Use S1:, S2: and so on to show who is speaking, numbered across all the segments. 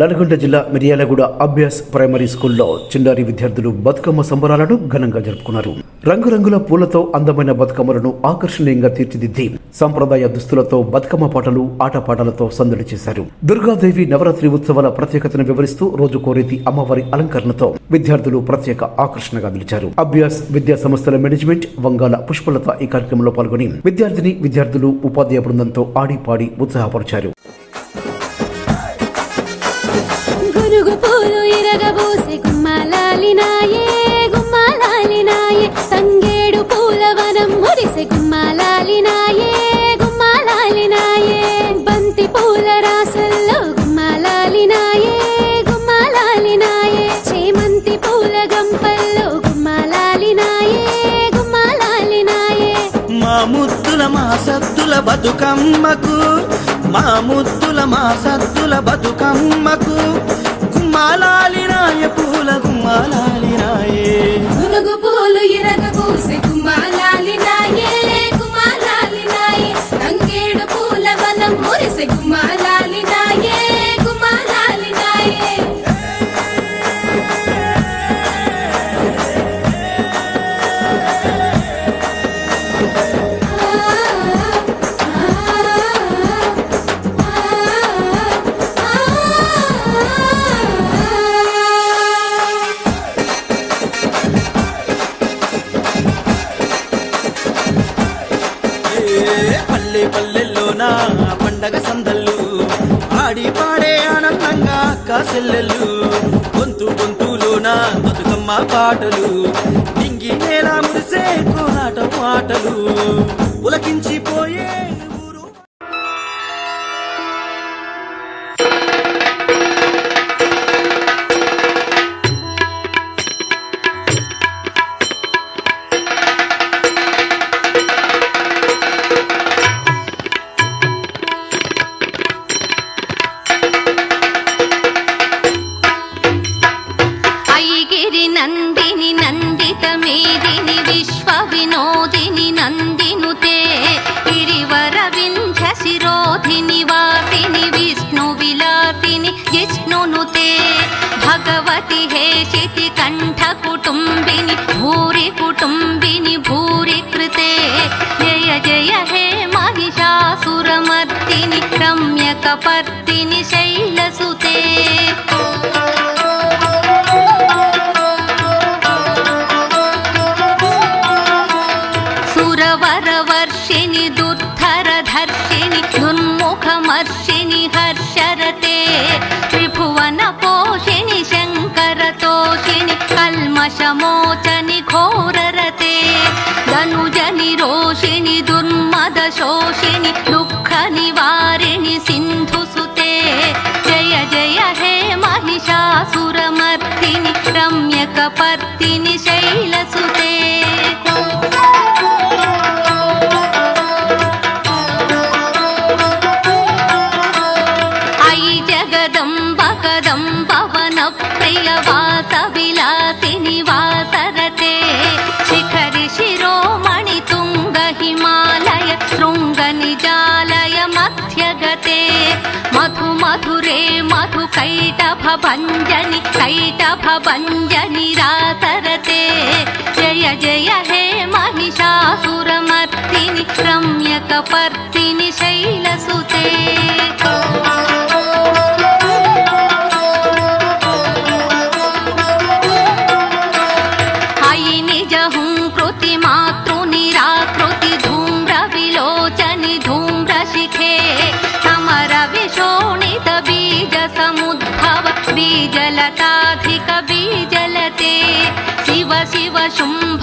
S1: నల్గొండ జిల్లా మిర్యాలగూడ అభ్యాస్ ప్రైమరీ స్కూల్లో చిన్నారి విద్యార్థులు బతుకమ్మ సంబరాలను ఘనంగా జరుపుకున్నారు. రంగురంగుల పూలతో అందమైన బతుకమ్మలను ఆకర్షణీయంగా తీర్చిదిద్ది సంప్రదాయ దుస్తులతో బతుకమ్మ పాటలు ఆటపాటలతో సందడి చేశారు. దుర్గాదేవి నవరాత్రి ఉత్సవాల ప్రత్యేకతను వివరిస్తూ రోజు కోరేతి అమ్మవారి అలంకరణతో విద్యార్థులు ప్రత్యేక ఆకర్షణగా నిలిచారు. అభ్యాస్ విద్యా సంస్థల మేనేజ్మెంట్ వంగాల పుష్పలత ఈ కార్యక్రమంలో పాల్గొని విద్యార్థిని విద్యార్థులు ఉపాధ్యాయ బృందంతో ఆడి పాడి ఉత్సాహపరిచారు.
S2: సత్తుల
S3: మా బతుకమ్మకు మా ముద్దుల మా సత్తుల బతుకమ్మకు గుమ్మాలాలినాయ పూల గుమ్మాలాలి
S2: రాయే పూలు
S3: ఇరగ చెల్లెలు గొంతు గొంతులోన బతుకమ్మ పాటలు నింగి నేల మురిసే కోనాట ఆటలు.
S4: సురవరవర్షిణి దుర్ధరధర్షిణి దుర్ముఖమర్షిణి హర్షరతే. త్రిభువన పోషిణి శంకరతోషిణి కల్మషమోచని ఘోరరతే. ధనుజని రోషిణి దుర్మద శోషిణి దుఃఖ నివారిణి సింధుసుతే జయ జయ మధ్యగతే మధు మధురే మధు కైటభ భంజని కైటభ భంజని రాసరతే జయ జయ హే మహిషాసురమర్దిని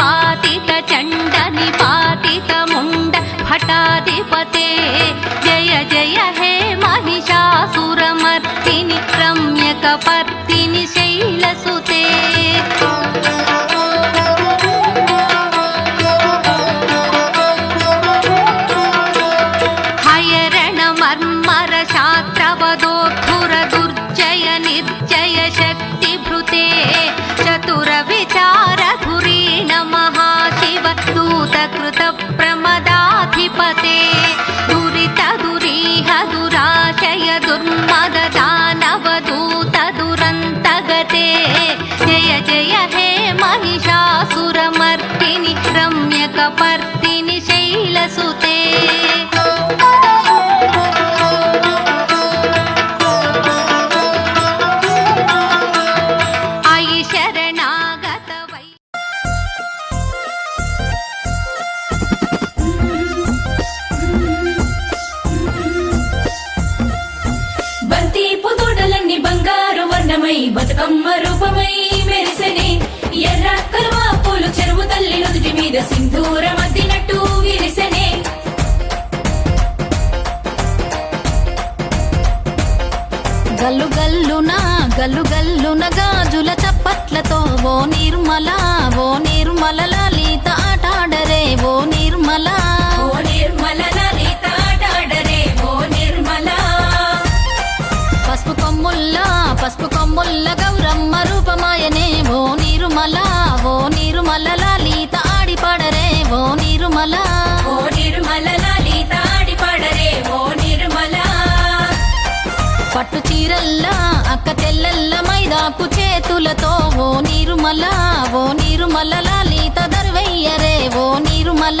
S5: पातित चण्डनि पातित मुण्ड भटाधिपते जय जय हे
S4: महिषासुरमर्तिनि रम्यकपर्तिनि शैल रम्यकपर्दिनि शैलसुते
S6: పసుపు కొమ్ముల్ల గౌరమ్మ రూపమాయనే. ఓ నిర్మల ఓ నిర్మల లలిత ఆడిపాడరే. ఓ నిర్మల.
S4: ఓ నిర్మల లలిత ఆడిపాడరే. ఓ నిర్మల.
S6: పట్టు చీరల్లా అక్క తెల్లల్ల మైదాకు చేతులతో. ఓ నిర్మల ఓ నిర్మల లలిత దర్వయ్యరే. ఓ నిర్మల.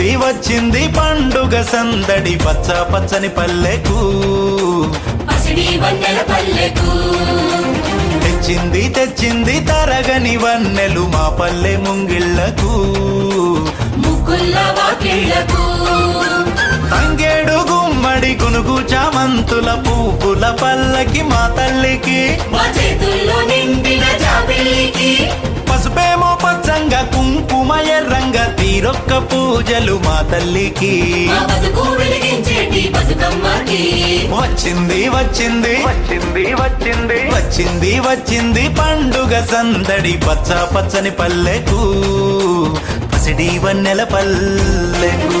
S7: వచ్చింది వచ్చింది పండుగ సందడి. పచ్చ పచ్చని పల్లెకు తెచ్చింది తెచ్చింది తరగని వన్నెలు మా పల్లె ముంగిళ్ళకు.
S4: ముగ్గుల్ల
S7: వాకిళ్ళకు. గునుగు చామంతుల పువ్వుల పల్లకి మా తల్లికి.
S4: మా చేతుల్లో నిండిన జాబిల్లికి.
S7: పసుపేమో పచ్చంగా కుంకుమ ఎర్రంగా తీరొక్క పూజలు మా తల్లికి.
S4: మా బతుకు వెలిగించేటి బతుకమ్మకి.
S7: వచ్చింది వచ్చింది. వచ్చింది వచ్చింది. వచ్చింది వచ్చింది పండుగ సందడి పచ్చ పచ్చని పల్లెకు. పసిడి వన్నెల పల్లెకు.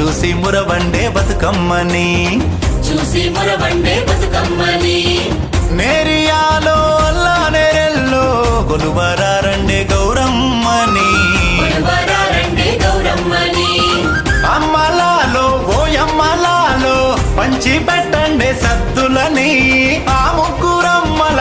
S3: చూసి మురవండే బతుకమ్మని.
S2: చూసి మురవండే బతుకమ్మని.
S3: నేరియాలో అల్లా నేరెల్లో గొలువరారండే గౌరమ్మని. అమ్మలాలో ఓయమ్మలాలో పంచి పెట్టండే సద్దులని. ఆము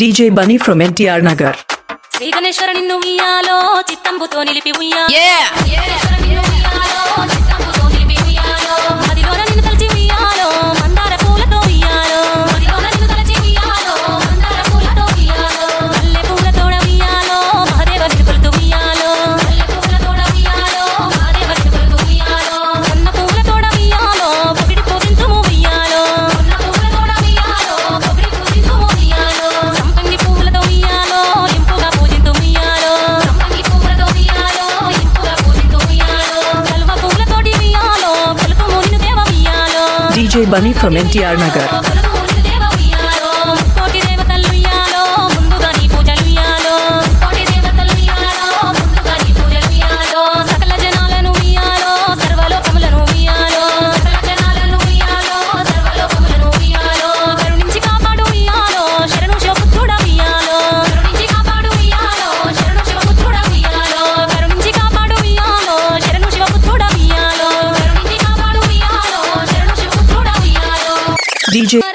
S8: DJ Bunny from NTR Nagar.
S2: Sri Ganeshwara నిన్ను ఉయ్యాలో చిత్తంబుతో నిలిపి
S6: ఉయ్యా. Bunny from NTR Nagar. DJ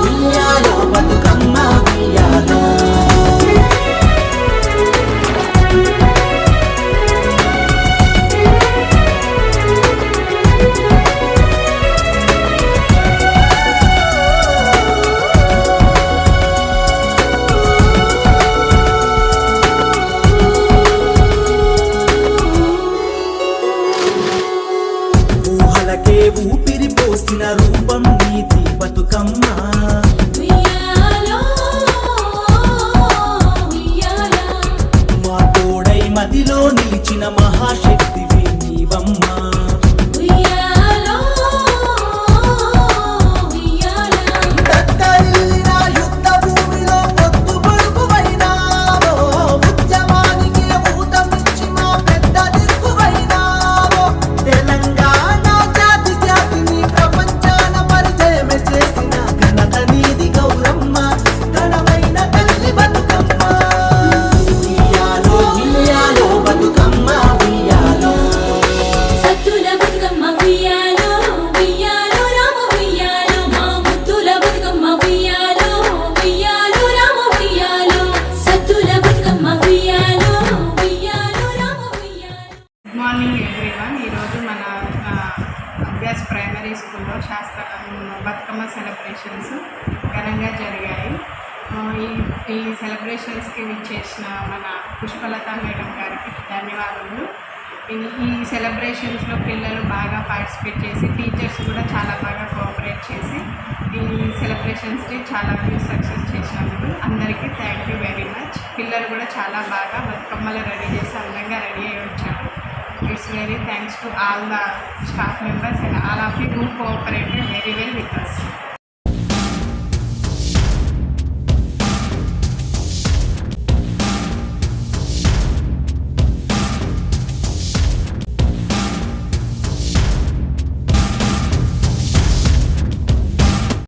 S9: ఉయ్యాలో
S10: ఘనంగా జరిగాయి. ఈ ఈ సెలబ్రేషన్స్కి విచ్చేసిన మన పుష్పలత మేడం గారికి ధన్యవాదములు. ఈ ఈ సెలబ్రేషన్స్లో పిల్లలు బాగా పార్టిసిపేట్ చేసి టీచర్స్ కూడా చాలా బాగా కోఆపరేట్ చేసి ఈ సెలబ్రేషన్స్ని చాలా సక్సెస్ చేసినందుకు అందరికీ థ్యాంక్ యూ వెరీ మచ్ పిల్లలు కూడా చాలా బాగా బతుకమ్మలు రెడీ చేసి అందంగా రెడీ అయ్యి వచ్చారు. It's very thanks to all the staff members and all of you who cooperated very well with us